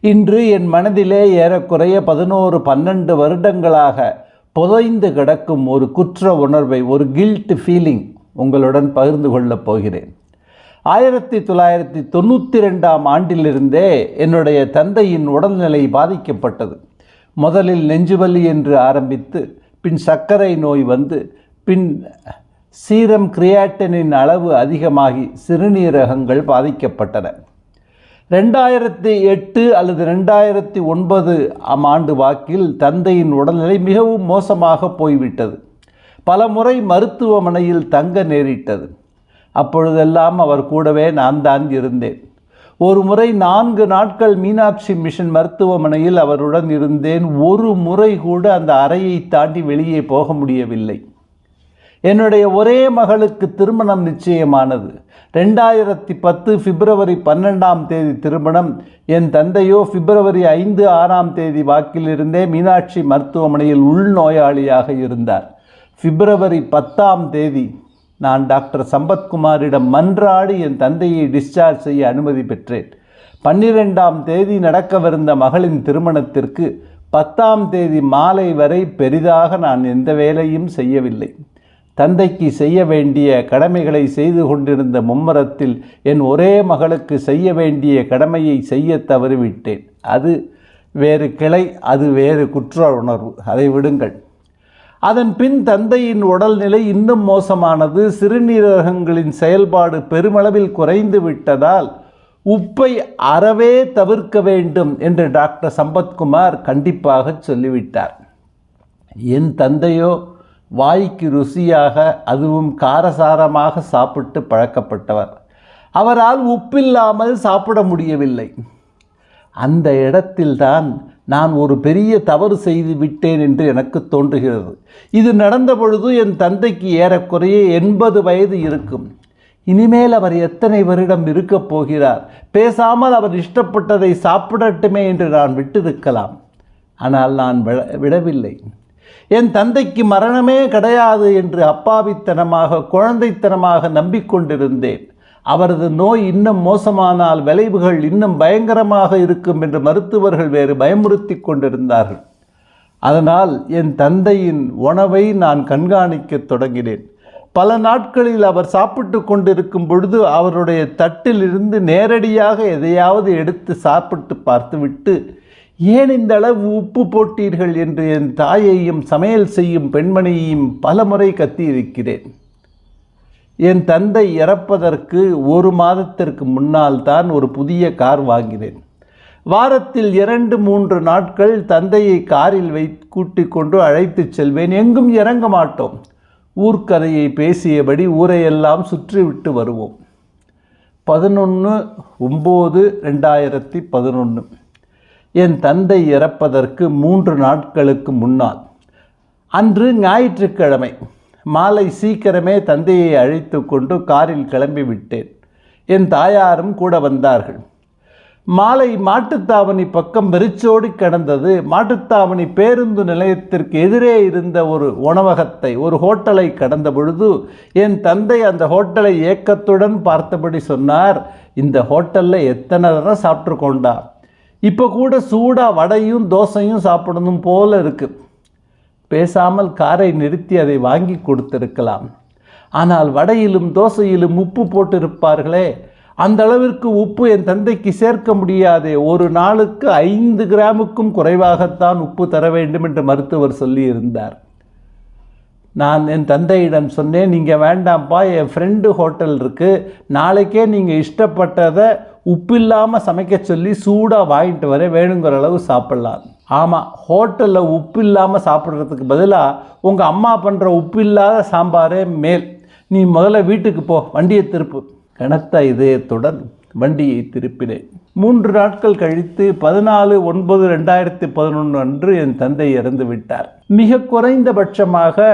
இன்று என் மனதிலே ஏறக்குறைய பதினோரு பன்னெண்டு வருடங்களாக புதைந்து கிடக்கும் ஒரு குற்ற உணர்வை ஒரு கில்ட் ஃபீலிங் உங்களுடன் பகிர்ந்து கொள்ளப் போகிறேன். ஆயிரத்தி தொள்ளாயிரத்தி தொண்ணூற்றி ரெண்டாம் ஆண்டிலிருந்தே என்னுடைய தந்தையின் உடல்நிலை பாதிக்கப்பட்டது. முதலில் நெஞ்சுவலி என்று ஆரம்பித்து பின் சர்க்கரை நோய் வந்து பின் சீரம் கிரியாட்டனின் அளவு அதிகமாகி சிறுநீரகங்கள் பாதிக்கப்பட்டன. ரெண்டாயிரத்தி எட்டு அல்லது ரெண்டாயிரத்தி ஒன்பது ஆம் ஆண்டு வாக்கில் தந்தையின் உடல்நிலை மிகவும் மோசமாக போய்விட்டது. பல முறை மருத்துவமனையில் தங்க நேரிட்டது. அப்பொழுதெல்லாம் அவர் கூடவே நான் தான் இருந்தேன். ஒரு முறை நான்கு நாட்கள் மீனாட்சி மிஷன் மருத்துவமனையில் அவருடன் இருந்தேன். ஒரு முறை கூட அந்த அறையை தாண்டி வெளியே போக முடியவில்லை. என்னுடைய ஒரே மகளுக்கு திருமணம் நிச்சயமானது. ரெண்டாயிரத்தி பத்து பிப்ரவரி பன்னெண்டாம் தேதி திருமணம். என் தந்தையோ பிப்ரவரி ஐந்து ஆறாம் தேதி வாக்கிலிருந்தே மீனாட்சி மருத்துவமனையில் உள்நோயாளியாக இருந்தார். பிப்ரவரி பத்தாம் தேதி நான் டாக்டர் சம்பத்குமாரிடம் மன்றாடி என் தந்தையை டிஸ்சார்ஜ் செய்ய அனுமதி பெற்றேன். பன்னிரெண்டாம் தேதி நடக்கவிருந்த மகளின் திருமணத்திற்கு பத்தாம் தேதி மாலை வரை பெரிதாக நான் எந்த வேலையும் செய்யவில்லை. தந்தைக்கு செய்ய வேண்டிய கடமைகளை செய்து கொண்டிருந்த மும்மரத்தில் என் ஒரே மகளுக்கு செய்ய வேண்டிய கடமையை செய்ய தவறிவிட்டேன். அது வேறு கிளை அது வேறு குற்ற உணர்வு அதை விடுங்கள். அதன் பின் தந்தையின் உடல்நிலை இன்னும் மோசமானது. சிறுநீரகங்களின் செயல்பாடு பெருமளவில் குறைந்து விட்டதால் உப்பை அறவே தவிர்க்க வேண்டும் என்று டாக்டர் சம்பத்குமார் கண்டிப்பாக சொல்லிவிட்டார். என் தந்தையோ வாய்க்கு ருசியாக அதுவும் காரசாரமாக சாப்பிட்டு பழக்கப்பட்டவர். அவரால் உப்பில்லாமல் சாப்பிட முடியவில்லை. அந்த இடத்தில்தான் நான் ஒரு பெரிய தவறு செய்து விட்டேன் என்று எனக்கு தோன்றுகிறது. இது நடந்த பொழுது என் தந்தைக்கு ஏறக்குறைய எண்பது வயது இருக்கும். இனிமேல் அவர் எத்தனை வருடம் இருக்கப் போகிறார்? பேசாமல் அவர் இஷ்டப்பட்டதை சாப்பிடட்டுமே என்று நான் விட்டிருக்கலாம். ஆனால் நான் விட விடவில்லை. என் தந்தைக்கு மரணமே கிடையாது என்று அப்பாவித்தனமாக குழந்தைத்தனமாக நம்பிக்கொண்டிருந்தேன். அவரது நோய் இன்னும் மோசமானால் விளைவுகள் இன்னும் பயங்கரமாக இருக்கும் என்று மருத்துவர்கள் வேறு பயமுறுத்தி கொண்டிருந்தார்கள். அதனால் என் தந்தையின் உணவை நான் கண்காணிக்கத் தொடங்கினேன். பல நாட்களில் அவர் சாப்பிட்டு கொண்டிருக்கும் பொழுது அவருடைய தட்டிலிருந்து நேரடியாக எதையாவது எடுத்து சாப்பிட்டு பார்த்துவிட்டு ஏன் இந்த அளவு உப்பு போட்டீர்கள் என்று என் தாயையும் சமையல் செய்யும் பெண்மணியையும் பலமுறை கத்தியிருக்கிறேன். என் தந்தை இறப்பதற்கு ஒரு மாதத்திற்கு முன்னால் தான் ஒரு புதிய கார் வாங்கினேன். வாரத்தில் இரண்டு மூன்று நாட்கள் தந்தையை காரில் வை கூட்டிக் கொண்டு அழைத்துச் செல்வேன். எங்கும் இறங்க மாட்டோம். ஊர்க்கதையை பேசியபடி ஊரையெல்லாம் சுற்றிவிட்டு வருவோம். பதினொன்று ஒம்பது ரெண்டாயிரத்தி பதினொன்று என் தந்தை இறப்பதற்கு மூன்று நாட்களுக்கு முன்னால் அன்று ஞாயிற்றுக்கிழமை மாலை சீக்கிரமே தந்தையை அழைத்து கொண்டு காரில் கிளம்பி விட்டேன். என் தாயாரும் கூட வந்தார்கள். மாலை மாட்டுத்தாவணி பக்கம் வெறிச்சோடி கிடந்தது. மாட்டுத்தாவணி பேருந்து நிலையத்திற்கு எதிரே இருந்த ஒரு உணவகத்தை ஒரு ஹோட்டலை கடந்த பொழுது என் தந்தை அந்த ஹோட்டலை ஏக்கத்துடன் பார்த்தபடி சொன்னார் இந்த ஹோட்டலில் எத்தனை தடவை கொண்டார் இப்போ கூட சூடாக வடையும் தோசையும் சாப்பிடணும் போல இருக்குது பேசாமல் காரை நிறுத்தி அதை வாங்கி கொடுத்திருக்கலாம். ஆனால் வடையிலும் தோசையிலும் உப்பு போட்டிருப்பார்களே. அந்த அளவிற்கு உப்பு என் தந்தைக்கு சேர்க்க முடியாதே. ஒரு நாளுக்கு ஐந்து கிராமுக்கும் குறைவாகத்தான் உப்பு தர வேண்டும் என்று மருத்துவர் சொல்லியிருந்தார். நான் என் தந்தையிடம் சொன்னேன் நீங்கள் வேண்டாம்ப்பா என் ஃப்ரெண்டு ஹோட்டல் இருக்குது நாளைக்கே நீங்கள் இஷ்டப்பட்டதை உப்பில்லாமல் சமைக்க சொல்லி சூடாக வாங்கிட்டு வர வேணுங்கிற அளவு சாப்பிட்லாம். ஆமாம் ஹோட்டலில் உப்பு இல்லாமல் சாப்பிட்றதுக்கு பதிலாக உங்கள் அம்மா பண்ணுற உப்பு இல்லாத சாம்பாரே மேல். நீ முதல்ல வீட்டுக்கு போ வண்டியை திருப்பு. கனத்த இதயத்துடன் வண்டியை திருப்பினேன். மூன்று நாட்கள் கழித்து பதினாலு ஒன்பது ரெண்டாயிரத்தி பதினொன்று அன்று என் தந்தை இறந்து விட்டார் மிக குறைந்தபட்சமாக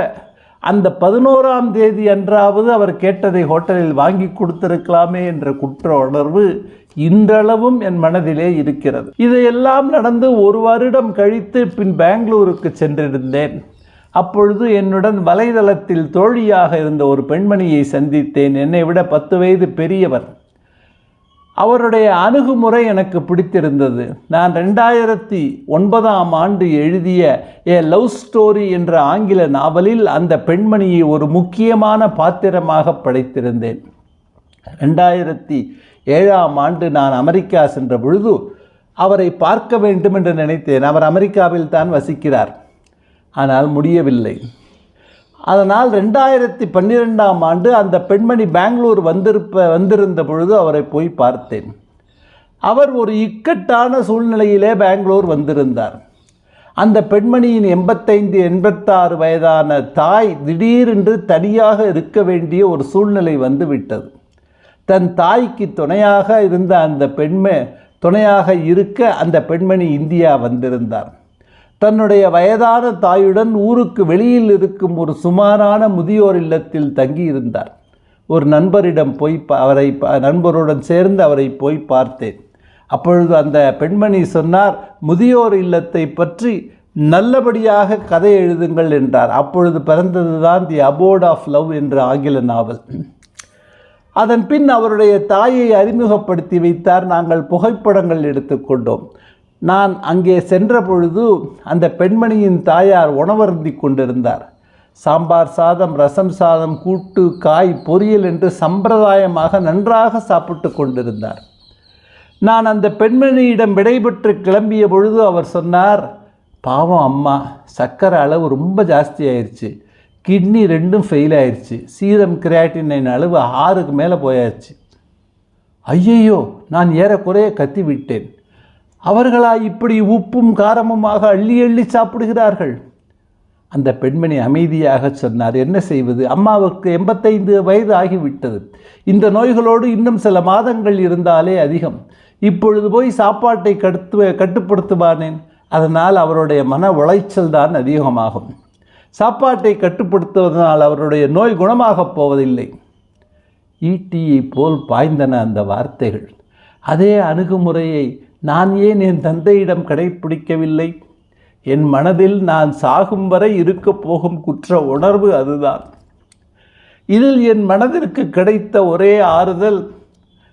அந்த பதினோராம் தேதி அன்றாவது அவர் கேட்டதை ஹோட்டலில் வாங்கி கொடுத்திருக்கலாமே என்ற குற்ற உணர்வு இன்றளவும் என் மனதிலே இருக்கிறது. இதையெல்லாம் நடந்து ஒரு வருடம் கழித்து பின் பெங்களூருக்கு சென்றிருந்தேன். அப்பொழுது என்னுடன் வலைதளத்தில் தோழியாக இருந்த ஒரு பெண்மணியை சந்தித்தேன். என்னை விட பத்து வயது பெரியவர். அவருடைய அணுகுமுறை எனக்கு பிடித்திருந்தது. நான் ரெண்டாயிரத்தி ஒன்பதாம் ஆண்டு எழுதிய ஏ லவ் ஸ்டோரி என்ற ஆங்கில நாவலில் அந்த பெண்மணியை ஒரு முக்கியமான பாத்திரமாக படைத்திருந்தேன். ரெண்டாயிரத்தி ஏழாம் ஆண்டு நான் அமெரிக்கா சென்ற பொழுது அவரை பார்க்க வேண்டும் என்று நினைத்தேன். அவர் அமெரிக்காவில் தான் வசிக்கிறார். ஆனால் முடியவில்லை. அதனால் ரெண்டாயிரத்தி பன்னிரெண்டாம் ஆண்டு அந்த பெண்மணி பெங்களூர் வந்திருப்ப வந்திருந்த பொழுது அவரை போய் பார்த்தேன். அவர் ஒரு இக்கட்டான சூழ்நிலையிலே பெங்களூர் வந்திருந்தார். அந்த பெண்மணியின் எண்பத்தைந்து எண்பத்தாறு வயதான தாய் திடீரென்று தனியாக இருக்க வேண்டிய ஒரு சூழ்நிலை வந்துவிட்டது. தன் தாய்க்கு துணையாக இருந்த அந்த பெண்மை துணையாக இருக்க அந்த பெண்மணி இந்தியா வந்திருந்தார். தன்னுடைய வயதான தாயுடன் ஊருக்கு வெளியில் இருக்கும் ஒரு சுமாரான முதியோர் இல்லத்தில் தங்கியிருந்தார். ஒரு நண்பரிடம் போய் பா- அவரை நண்பருடன் சேர்ந்து அவரை போய் பார்த்தேன். அப்பொழுது அந்த பெண்மணி சொன்னார் முதியோர் இல்லத்தை பற்றி நல்லபடியாக கதை எழுதுங்கள் என்றார். அப்பொழுது பிறந்ததுதான் தி அபோர்ட் ஆஃப் லவ் என்ற ஆங்கில நாவல். அதன் பின் அவருடைய தாயை அறிமுகப்படுத்தி வைத்தார். நாங்கள் புகைப்படங்கள் எடுத்துக்கொண்டோம் நான் அங்கே சென்ற பொழுது அந்த பெண்மணியின் தாயார் உணவருந்தி கொண்டிருந்தார். சாம்பார் சாதம் ரசம் சாதம் கூட்டு காய் பொரியல் என்று சம்பிரதாயமாக நன்றாக சாப்பிட்டு கொண்டிருந்தார். நான் அந்த பெண்மணியிடம் விடைபெற்று கிளம்பிய பொழுது அவர் சொன்னார் பாவம் அம்மா சர்க்கரை அளவு ரொம்ப ஜாஸ்தி ஆயிடுச்சு கிட்னி ரெண்டும் ஃபெயில் ஆயிடுச்சு சீரம் கிராட்டினின் அளவு ஆறுக்கு மேலே போயாச்சு. ஐயையோ நான் ஏறக்குறைய கத்தி விட்டேன். அவர்களா இப்படி உப்பும் காரமுமாக அள்ளி அள்ளி சாப்பிடுகிறார்கள். அந்த பெண்மணி அமைதியாக சொன்னார் என்ன செய்வது? அம்மாவுக்கு எண்பத்தைந்து வயது ஆகிவிட்டது. இந்த நோய்களோடு இன்னும் சில மாதங்கள் இருந்தாலே அதிகம். இப்பொழுது போய் சாப்பாட்டை கடுத்து கட்டுப்படுத்துவானேன். அதனால் அவருடைய மன உளைச்சல் தான் அதிகமாகும். சாப்பாட்டை கட்டுப்படுத்துவதனால் அவருடைய நோய் குணமாகப் போவதில்லை. ஈட்டியை போல் பாய்ந்தன அந்த வார்த்தைகள். அதே அணுகுமுறையை நான் ஏன் என் தந்தையிடம் கடைப்பிடிக்கவில்லை? என் மனதில் நான் சாகும் வரை இருக்கப் போகும் குற்ற உணர்வு அதுதான். இதில் என் மனதிற்கு கிடைத்த ஒரே ஆறுதல்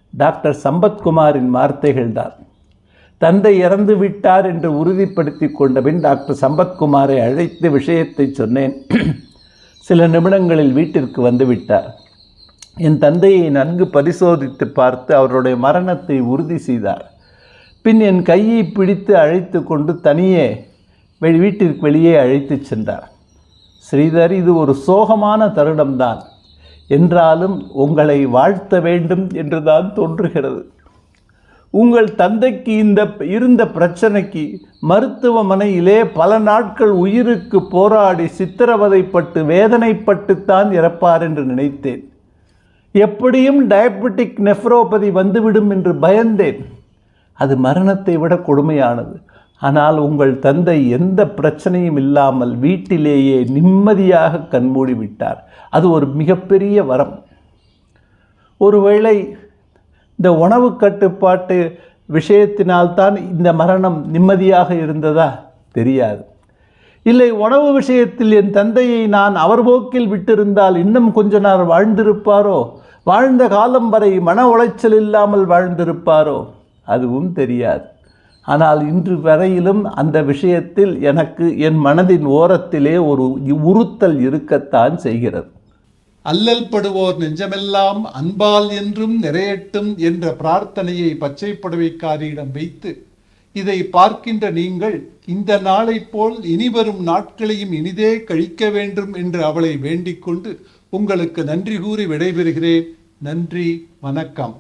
டாக்டர் சம்பத்குமாரின் வார்த்தைகள்தான் தந்தை இறந்து விட்டார் என்று உறுதிப்படுத்தி கொண்டபின் டாக்டர் சம்பத்குமாரை அழைத்து விஷயத்தை சொன்னேன். சில நிமிடங்களில் வீட்டிற்கு வந்து விட்டார். என் தந்தையை நன்கு பரிசோதித்து பார்த்து அவருடைய மரணத்தை உறுதி செய்தார். பின் என் கையை பிடித்து அழைத்து கொண்டு தனியே வெளி வீட்டிற்கு வெளியே அழைத்துச் சென்றார். ஸ்ரீதர் இது ஒரு சோகமான தருணம்தான். என்றாலும் உங்களை வாழ்த்த வேண்டும் என்றுதான் தோன்றுகிறது. உங்கள் தந்தைக்கு இந்த இருந்த பிரச்சனைக்கு மருத்துவமனையிலே பல நாட்கள் உயிருக்கு போராடி சித்திரவதைப்பட்டு வேதனைப்பட்டுத்தான் இறப்பார் என்று நினைத்தேன். எப்படியும் டயபெட்டிக் நெஃப்ரோபதி வந்துவிடும் என்று பயந்தேன். அது மரணத்தை விட கொடுமையானது. ஆனால் உங்கள் தந்தை எந்த பிரச்சனையும் இல்லாமல் வீட்டிலேயே நிம்மதியாக கண்மூடி விட்டார் அது ஒரு மிகப்பெரிய வரம். ஒருவேளை இந்த உணவு கட்டுப்பாட்டு விஷயத்தினால்தான் இந்த மரணம் நிம்மதியாக இருந்ததா? தெரியாது. இல்லை உணவு விஷயத்தில் என் தந்தையை நான் அவர் போக்கில் விட்டிருந்தால் இன்னும் கொஞ்ச நேரம் வாழ்ந்திருப்பாரோ? வாழ்ந்த காலம் வரை மன உளைச்சல் இல்லாமல் வாழ்ந்திருப்பாரோ? அதுவும் தெரியாது. ஆனால் இன்று வரையிலும் அந்த விஷயத்தில் எனக்கு என் மனதின் ஓரத்திலே ஒரு உறுத்தல் இருக்கத்தான் செய்கிறது. அல்லல் படுவோர் நெஞ்சமெல்லாம் அன்பால் என்றும் நிறையட்டும் என்ற பிரார்த்தனையை பச்சை புடவைக்காரியிடம் வைத்து இதை பார்க்கின்ற நீங்கள் இந்த நாளைப் போல் இனிவரும் நாட்களையும் இனிதே கழிக்க வேண்டும் என்று அவளை வேண்டிக் கொண்டு உங்களுக்கு நன்றி கூறி விடைபெறுகிறேன். நன்றி வணக்கம்.